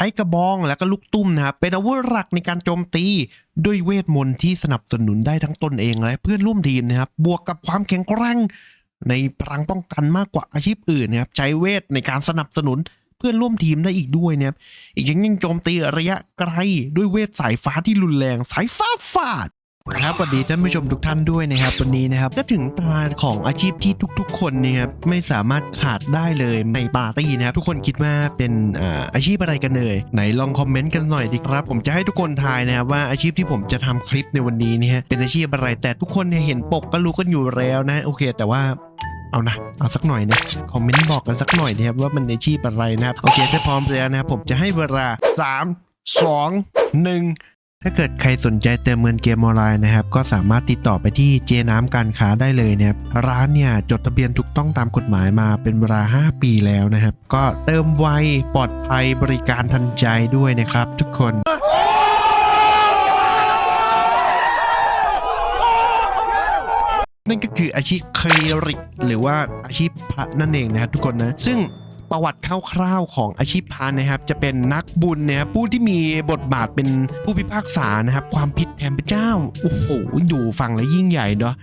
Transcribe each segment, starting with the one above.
ช้กระบองและก็ลูกตุ้มนะครับเป็นอาวุธหลักในการโจมตี ด้วยเวทมนต์ที่สนับสนุนได้ทั้งตนเองและเพื่อนร่วมทีมนะครับ บวกกับความแข็งแกร่งในพลังป้องกันมากกว่าอาชีพอื่นนะครับใช้เวทในการสนับสนุนเพื่อนร่วมทีมได้อีกด้วยนะครับอีกอย่างยังโจมตีระยะไกลด้วยเวทสายฟ้าที่รุนแรงสายฟ้าฟาด ครับสวัสดีท่านผู้ชมทุกท่านด้วยนะครับวันนี้นะครับก็ถึงตาของอาชีพที่ทุกๆ คนเนี่ยครับไม่สามารถขาดได้เลยในปาร์ตี้นะครับทุกคนคิดว่าเป็นอาอาชีพอะไรกันเลยไหนลองคอมเมนต์กันหน่อยดีครับ ผมจะให้ทุกคนทายนะครับว่าอาชีพที่ผมจะทำคลิปในวันนี้เนี่ยเป็นอาชีพอะไรแต่ทุกคนเนี่ยเห็นปกก็รู้กันอยู่แล้วนะโอเค แต่ว่าเอานะ เอาสักหน่อยนะ คอมเมนต์บอกกันสักหน่อยนะครับว่ามันอาชีพอะไรนะครับ โอเคถ้าพร้อมแล้วนะครับผมจะให้เวลา 3 2 1 ถ้าเกิดใครสนใจเติมเงินเกมออนไลน์นะครับ ก็สามารถติดต่อไปที่เจน้ำการค้าได้เลยนะครับร้านเนี่ยจดทะเบียนถูกต้องตามกฎหมายมาเป็นเวลา 5 ปีแล้วนะครับ ก็เติมไวปลอดภัยบริการทันใจด้วยนะครับ ทุกคนนั่นก็คืออาชีพเคริกหรือว่าอาชีพพระนั่นเองนะครับทุกคนนะ ซึ่ง ประวัติคร่าวๆของอาชีพพระนะครับจะเป็นนักบุญนะครับผู้ที่มีบทบาทเป็นผู้พิพากษานะครับความผิดแทนพระเจ้าโอ้โหดูฟังแล้วยิ่งใหญ่เนาะ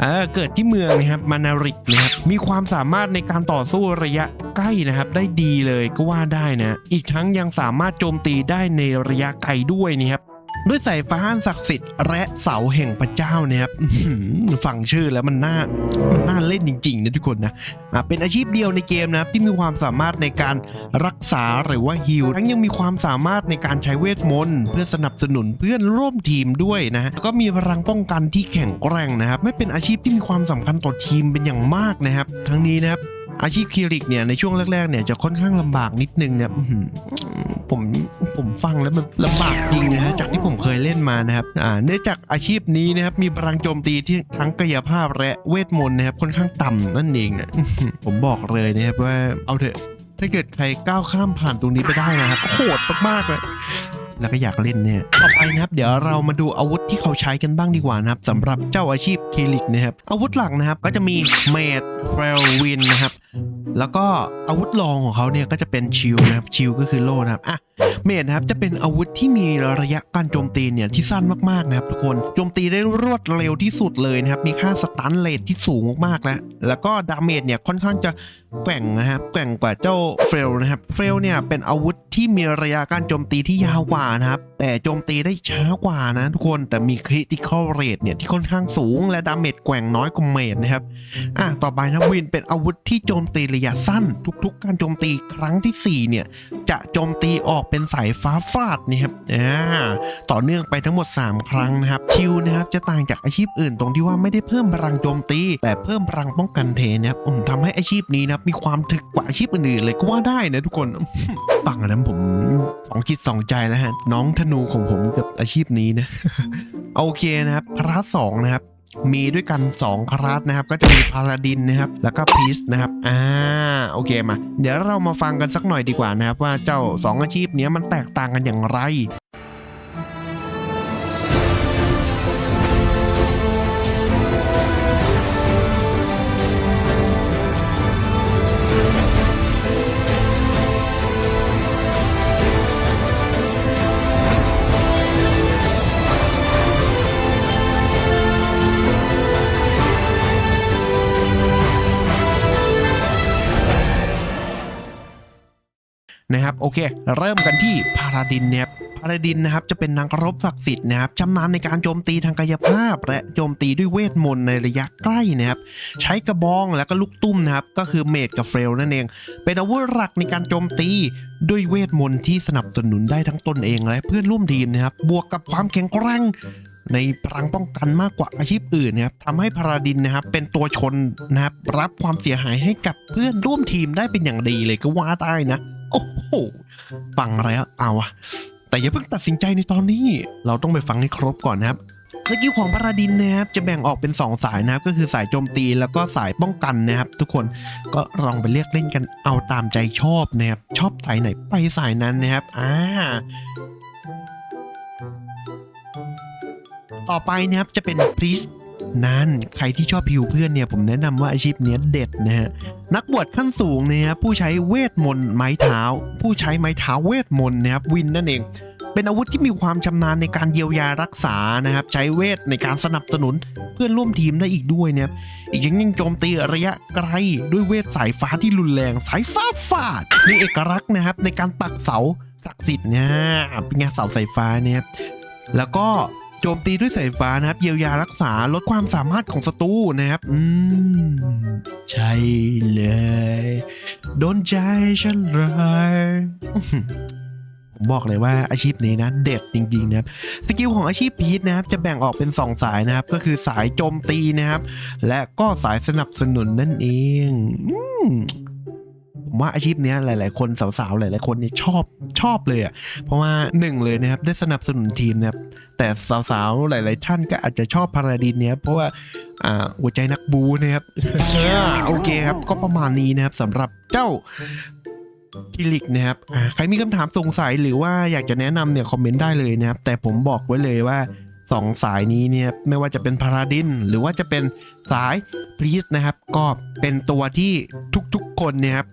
เเกิดที่เมืองนะครับมานาริกนะครับมีความสามารถในการต่อสู้ระยะใกล้นะครับได้ดีเลยก็ว่าได้นะอีกทั้งยังสามารถโจมตีได้ในระยะไกลด้วยนะครับ ด้วยสายฟ้าศักดิ์สิทธิ์และเสาแห่งพระเจ้าเนี่ยครับฟังชื่อแล้วมันน่ามันน่าเล่นจริงๆนะทุกคนนะเป็นอาชีพเดียวในเกมนะครับที่มีความสามารถในการรักษาหรือว่าฮิลทั้งยังมีความสามารถในการใช้เวทมนต์เพื่อสนับสนุนเพื่อนร่วมทีมด้วยนะแล้วก็มีพลังป้องกันที่แข็งแกร่งนะครับไม่เป็นอาชีพที่มีความสำคัญต่อทีมเป็นอย่างมากนะครับ ทั้งนี้นะครับอาชีพคลินิกเนี่ยในช่วงแรกๆเนี่ยจะค่อนข้างลำบากนิดนึงเนี่ยผม ฟังแล้วมันลำบากจริงนะฮะจากที่ผมเคยเล่นมานะครับอ่าเนื่องจากอาชีพนี้นะครับมีพลังโจมตีที่ทั้งกายภาพและเวทมนต์นะครับค่อนข้างต่ำนั่นเองนะผมบอกเลยนะครับว่าเอาเถอะถ้าเกิดใครก้าวข้ามผ่านตรงนี้ไปได้นะครับโหดมากๆเลยแล้วก็อยากเล่นเนี่ย ต่อไปนะครับ เดี๋ยวเรามาดูอาวุธที่เขาใช้กันบ้างดีกว่านะครับสำหรับเจ้าอาชีพเคลิกนะครับ อาวุธหลักนะครับ ก็จะมีเมดเฟลวินนะครับ แล้วก็อาวุธรองของเขาเนี่ยก็จะเป็นชิลนะครับชิลก็คือโล่นะครับอะเมดนะครับจะเป็นอาวุธที่มีระยะการโจมตีเนี่ยที่สั้นมากๆนะครับทุกคนโจมตีได้รวดเร็วที่สุดเลยนะครับมีค่าสตันเลทที่สูงมากๆแล้วแล้วก็ดาเมจเนี่ยค่อนข้างจะแกว่งนะครับแกว่งกว่าเจ้าเฟลนะครับเฟลเนี่ยเป็นอาวุธที่มีระยะการโจมตีที่ยาวกว่านะครับแต่โจมตีได้ช้ากว่านะทุกคนแต่มีคริติคอลเรทเนี่ยที่ค่อนข้างสูง และดาเมจแกว่งน้อยกว่าเมดนะครับอะต่อไปนะวินเป็นอาวุธที่โจมตีระยะสั้น ทุกๆ การโจมตีครั้งทีสี่ 4 เนี่ย จะโจมตีออกเป็นสายฟ้าฟาดนี่ครับอ่าต่อเนื่องไปทั้งหมด 3 ครั้งนะครับ ชิวนะครับจะต่างจากอาชีพอื่นตรงที่ว่าไม่ได้เพิ่มพลังโจมตี แต่เพิ่มพลังป้องกันเทนะครับอืมทำให้อาชีพนี้นะครับมีความถึกกว่าอาชีพอื่นๆเลยก็ว่าได้นะทุกคนฟังนนั้นผมสองจิตสองใจแล้วฮะน้องธนูของผมกับอาชีพนี้นะโอเคนะครับคลาสสองนะครับ มีด้วยกัน 2 คลาสนะครับ ก็จะมีพาลาดินนะครับ แล้วก็พีซนะครับ อ่า โอเคมา เดี๋ยวเรามาฟังกันสักหน่อยดีกว่านะครับ ว่าเจ้า 2 อาชีพนี้มันแตกต่างกันอย่างไร นะครับโอเค เริ่มกันที่พาราดินเนะครับพาราดินนะครับจะเป็นนักรบศักดิ์สิทธิ์นะครับชำนาญในการโจมตีทางกายภาพ และโจมตีด้วยเวทมนต์ในระยะใกล้นะครับใช้กระบองแล้วก็ลูกตุ้มนะครับก็คือเมดกับเฟลนั่นเอง เป็นอาวุธหลักในการโจมตีด้วยเวทมนต์ที่สนับสนุนได้ทั้งตนเองและเพื่อนร่วมทีมนะครับบวกกับความแข็งแกร่งในพลังป้องกันมากกว่าอาชีพอื่นนะครับทำให้พาราดินนะครับเป็นตัวชนนะครับรับความเสียหายให้กับเพื่อนร่วมทีมได้เป็นอย่างดีเลยก็ว่าได้นะ โอ้โหฟังแล้วเอาอะแต่อย่าเพิ่งตัดสินใจในตอนนี้ เราต้องไปฟังให้ครบก่อนนะครับสกิลของพาราดินนะครับจะแบ่งออกเป็น 2 สายนะครับ ก็คือสายโจมตีแล้วก็สายป้องกันนะครับ ทุกคนก็ลองไปเลือกเล่นกันเอาตามใจชอบนะครับ ชอบสายไหนไปสายนั้นนะครับอ่าต่อไปนะครับจะเป็นพรีส นั่นใครที่ชอบผิวเพื่อนเนี่ยผมแนะนำว่าอาชีพเนี้ยเด็ดนะฮะนักบวชขั้นสูงเนี่ยฮะผู้ใช้เวทมนต์ไม้เท้า ผู้ใช้ไม้เท้าเวทมนต์นะครับวินนั่นเองเป็นอาวุธที่มีความชำนาญในการเยียวยารักษานะครับ ใช้เวทในการสนับสนุนเพื่อนร่วมทีมได้อีกด้วยนะครับอีกอย่างยังโจมตีระยะไกลด้วยเวทสายฟ้าที่รุนแรงสายฟ้าฟาดมีเอกลักษณ์นะครับ ในการปักเสาศักดิ์สิทธิ์เนี่ยเป็นไงเสาสายฟ้าเนี่ยแล้วก็ จมตีด้วยสายฟ้านะครับ เยียวยารักษาลดความสามารถของศัตรูนะครับ อืม ใช่เลย โดนใจฉันเลยผมบอกเลยว่าอาชีพนี้นะเด็ดจริงๆนะครับสกิลของอาชีพพีทนะครับจะแบ่งออกเป็น 2 สายนะครับ ก็คือสายโจมตีนะครับ และก็สายสนับสนุนนั่นเองอื ผมว่าอาชีพเนี้ยหลาย ๆ คนสาวๆหลาย ๆ คนนี่ชอบชอบเลยอะ่ะเพราะว่าหนึ่งเลยนะครับได้สนับสนุนทีมนะครับแต่สาวๆหลาย ๆ ท่านก็อาจจะชอบพาราดินเนี้ยเพราะว่าอ่าหัวใจนักบูนะครับโอเคครับก็ประมาณนี้นะครับสำหรับเจ้าทิลิกนะครับใครมีคำถามสงสัยหรือว่าอยากจะแนะนำเนี่ยคอมเมนต์ได้เลยนะครับ แต่ผมบอกไว้เลยว่าสองสายนี้เนี่ยไม่ว่าจะเป็นพาราดินหรือว่าจะเป็นสายพรีสนะครับ ก็เป็นตัวที่ทุกๆคนเนี่ยครับ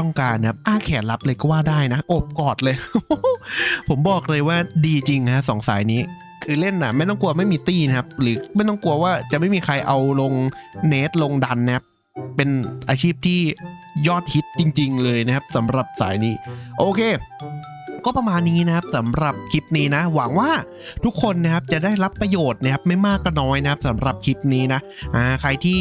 ต้องการนะครับอ้าแขนรับเลยก็ว่าได้นะโอบกอดเลย ผมบอกเลยว่าดีจริงนะสองสายนี้คือเล่นนะไม่ต้องกลัวไม่มีตี้นะครับ หรือไม่ต้องกลัวว่าจะไม่มีใครเอาลงเนทลงดันนะครับเป็นอาชีพที่ยอดฮิตจริง ๆ เลยนะครับสำหรับสายนี้ โอเค ก็ประมาณนี้นะครับสำหรับคลิปนี้นะ หวังว่าทุกคนนะครับจะได้รับประโยชน์นะครับไม่มากก็น้อยนะครับสำหรับคลิปนี้นะอ่าใครที่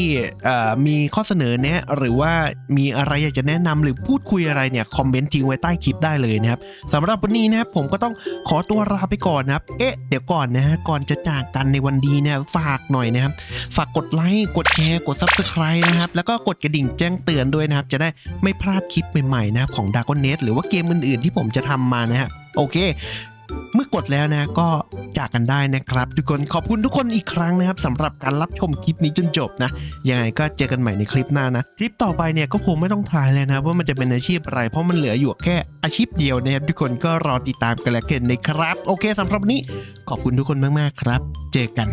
มีข้อเสนอแนะหรือว่ามีอะไรอยากจะแนะนำหรือพูดคุยอะไรเนี่ยคอมเมนต์ทิ้งไว้ใต้คลิปได้เลยนะครับสำหรับวันนี้นะครับผมก็ต้องขอตัวลาไปก่อนนะครับ เอ๊ะเดี๋ยวก่อนนะฮะก่อนจะจากกันในวันดีเนี่ยฝากหน่อยนะครับฝากกดไลค์กดแชร์กด Subscribe นะครับแล้วก็กดกระดิ่งแจ้งเตือนด้วยนะครับ จะได้ไม่พลาดคลิปใหม่ๆนะครับของ d a r k n e t หรือว่าเกมอื่นๆที่ผมจะทำมานะฮะโอเค เมื่อกดแล้วนะก็จากกันได้นะครับ ทุกคนขอบคุณทุกคนอีกครั้งนะครับสำหรับการรับชมคลิปนี้จนจบนะยังไงก็เจอกันใหม่ในคลิปหน้านะคลิปต่อไปเนี่ยก็คงไม่ต้องทายแล้วนะว่ามันจะเป็นอาชีพอะไรเพราะมันเหลืออยู่แค่อาชีพเดียวนะครับทุกคนก็รอติดตามกันแล้วกันนะครับ โอเคสำหรับวันนี้ขอบคุณทุกคนมากๆครับ เจอกัน